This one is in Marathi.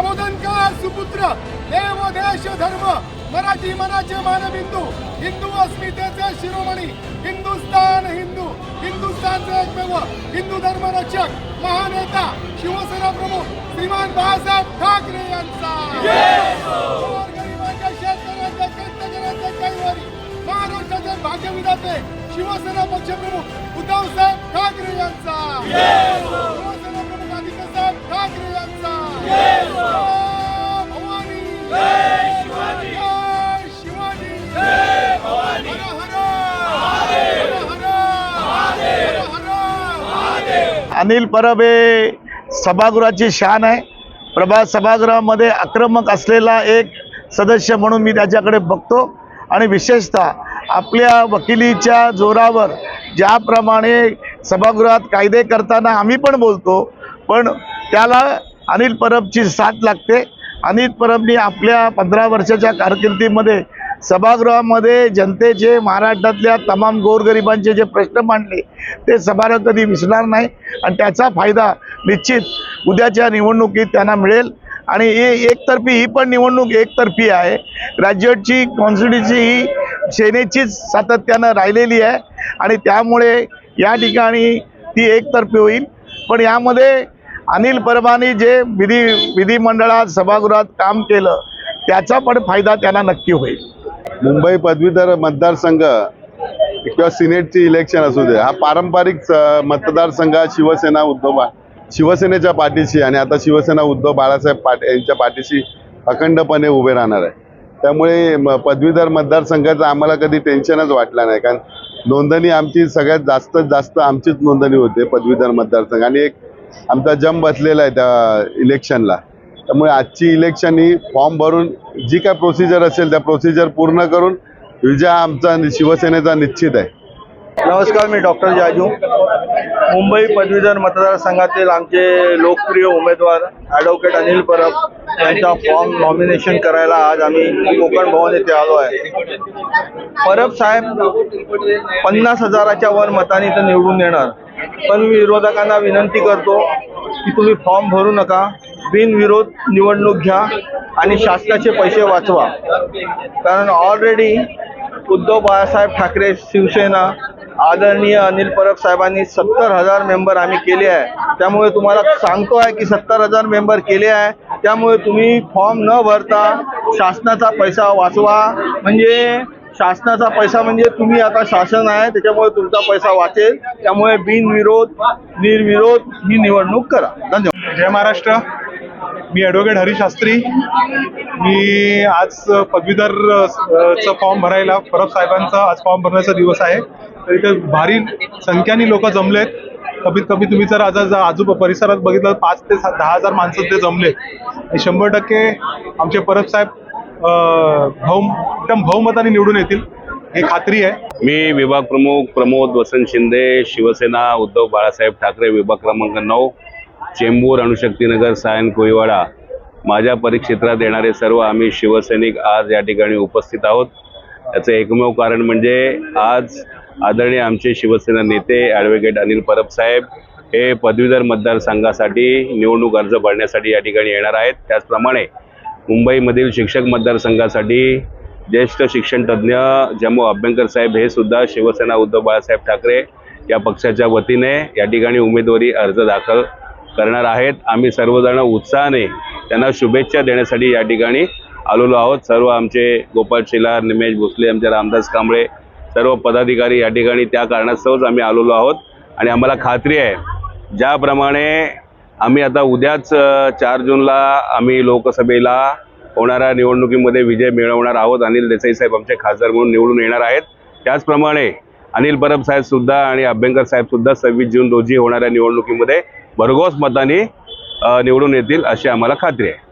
सुपुत्र. देव देश धर्म. मराठी मनाचे मानबिंदू. हिंदू अस्मितेचे शिरोमणी. हिंदुस्थान हिंदू. हिंदुस्थानचे एकमेव हिंदू धर्म रक्षक महानेता शिवसेना प्रमुख श्रीमान बाळासाहेब ठाकरे यांचा. गोरगरिबांच्या शेतकऱ्यांच्या कष्टकऱ्यांच्या कैवारी. महाराष्ट्राचे भाग्यविधाते शिवसेना पक्षप्रमुख उद्धव साहेब ठाकरे यांचा. शिवसेना प्रमुख आदित्यसाहेब ठाकरे यांचा. अनिल परब हे सभागृहाची शान आहे. प्रभा सभागृहामध्ये आक्रमक असलेला एक सदस्य म्हणून मी त्याच्याकडे बघतो. आणि विशेषतः आपल्या वकिलीच्या जोरावर ज्याप्रमाणे सभागृहात कायदे करताना आम्ही पण बोलतो पण त्याला अनिल परबची साथ लागते. अनिल परबनी आपल्या पंधरा वर्षाच्या कारकिर्दीमध्ये सभागृहामध्ये जनतेचे महाराष्ट्रातल्या तमाम गोरगरिबांचे जे प्रश्न मांडले ते सभागृह कधी विसरणार नाही. आणि त्याचा फायदा निश्चित उद्याच्या निवडणुकीत त्यांना मिळेल. आणि हे एकतर्फी ही पण निवडणूक एकतर्फी आहे. ग्रॅज्युएटची कॉन्स्टिट्युन्सी ही सेनेचीच सातत्यानं राहिलेली आहे. आणि त्यामुळे या ठिकाणी ती एकतर्फी होईल. पण यामध्ये अनिल परबानी जे विधी विधिमंडळात सभागृहात काम केलं त्याचा पण फायदा त्यांना नक्की होईल. मुंबई पदवीधर मतदारसंघ किंवा सिनेटची इलेक्शन असू दे हा पारंपरिक मतदारसंघ शिवसेना उद्धव शिवसेनेच्या पाठीशी आणि आता शिवसेना उद्धव बाळासाहेब पाट यांच्या पाठीशी अखंडपणे उभे राहणार आहे. त्यामुळे पदवीधर मतदारसंघाचं आम्हाला कधी टेन्शनच वाटलं नाही कारण नोंदणी आमची सगळ्यात जास्त जास्त आमचीच नोंदणी होते पदवीधर मतदारसंघ. आणि एक आमचा जम बसलेला आहे त्या इलेक्शनला. त्यामुळे आजची इलेक्शन ही फॉर्म भरून जी काय प्रोसिजर असेल त्या प्रोसिजर पूर्ण करून विजय आमचा शिवसेनेचा निश्चित आहे. नमस्कार मी डॉक्टर जाजू. मुंबई पदवीधर मतदारसंघातील आमचे लोकप्रिय उमेदवार ॲडव्होकेट अनिल परब यांचा फॉर्म नॉमिनेशन करायला आज आम्ही कोकण भवन येथे आलो आहे. परब साहेब पन्नास हजाराच्या वर मतांनी तर निवडून येणार. पण मी विरोधकांना विनंती करतो की तुम्ही फॉर्म भरू नका बिनविरोध निवडणूक घ्या आणि शासनाचे पैसे वाचवा. कारण ऑलरेडी उद्धव बाळासाहेब ठाकरे शिवसेना आदरणीय अनिल परब साहेबांनी सत्तर हजार मेंबर आम्ही केले आहे. त्यामुळे तुम्हाला सांगतो आहे की सत्तर हजार मेंबर केले आहे. त्यामुळे तुम्ही फॉर्म न भरता शासनाचा पैसा वाचवा. म्हणजे शासनाचा पैसा म्हणजे तुम्ही आता शासन आहे त्याच्यामुळे तुमचा पैसा वाचेल. त्यामुळे बिनविरोध निर्विरोध ही निवडणूक करा. धन्यवाद. जय महाराष्ट्र. मी ॲडव्होकेट हरी शास्त्री मी आज पदवीधर च फॉर्म भरायला परब साहेबांचा आज फॉर्म भरण्याचा दिवस आहे. तर इथे भारी संख्याने लोक जमलेत. कमीत कमी तुम्ही जर आज आजू परिसरात बघितलं तर पाच ते दहा हजार माणसं ते जमलेत. आणि शंभर टक्के आमचे परब साहेब भाऊ एकदम बहुमताने निवडून येतील हे खात्री आहे. मी विभाग प्रमुख प्रमोद वसंत शिंदे शिवसेना उद्धव बाळासाहेब ठाकरे विभाग क्रमांक नऊ चेंबूर अणुशक्तीनगर सायन कोळीवाडा माझ्या परिक्षेत्रात येणारे सर्व आम्ही शिवसैनिक आज या ठिकाणी उपस्थित आहोत. याचं एकमेव कारण म्हणजे आज आदरणीय आमचे शिवसेना नेते ॲडव्होकेट अनिल परब साहेब हे पदवीधर मतदारसंघासाठी निवडणूक अर्ज भरण्यासाठी या ठिकाणी येणार आहेत. त्याचप्रमाणे मुंबईमधील शिक्षक मतदारसंघासाठी ज्येष्ठ शिक्षण तज्ज्ञ जम्मू अभ्यंकर साहेब हे सुद्धा शिवसेना उद्धव बाळासाहेब ठाकरे या पक्षाच्या वतीने या ठिकाणी उमेदवारी अर्ज दाखल करणार आहेत. आम्ही सर्वजण उत्साहाने त्यांना शुभेच्छा देण्यासाठी या ठिकाणी आलेलो आहोत. सर्व आमचे गोपाळ शेलार निमेश भोसले आमचे रामदास कांबळे सर्व पदाधिकारी या ठिकाणी त्या कारणास्तवच आम्ही आलेलो आहोत. आणि आम्हाला खात्री आहे ज्याप्रमाणे आम्ही आता उद्याच चार जूनला आम्ही लोकसभेला होणाऱ्या निवडणुकीमध्ये विजय मिळवणार आहोत. अनिल देसाई साहेब आमचे खासदार म्हणून निवडून येणार आहेत. त्याचप्रमाणे अनिल परब साहेब सुद्धा आणि अभ्यंकर साहेब सुद्धा सव्वीस जून रोजी होणाऱ्या निवडणुकीमध्ये भरघोस मतांनी निवडून येतील अशी आम्हाला खात्री आहे.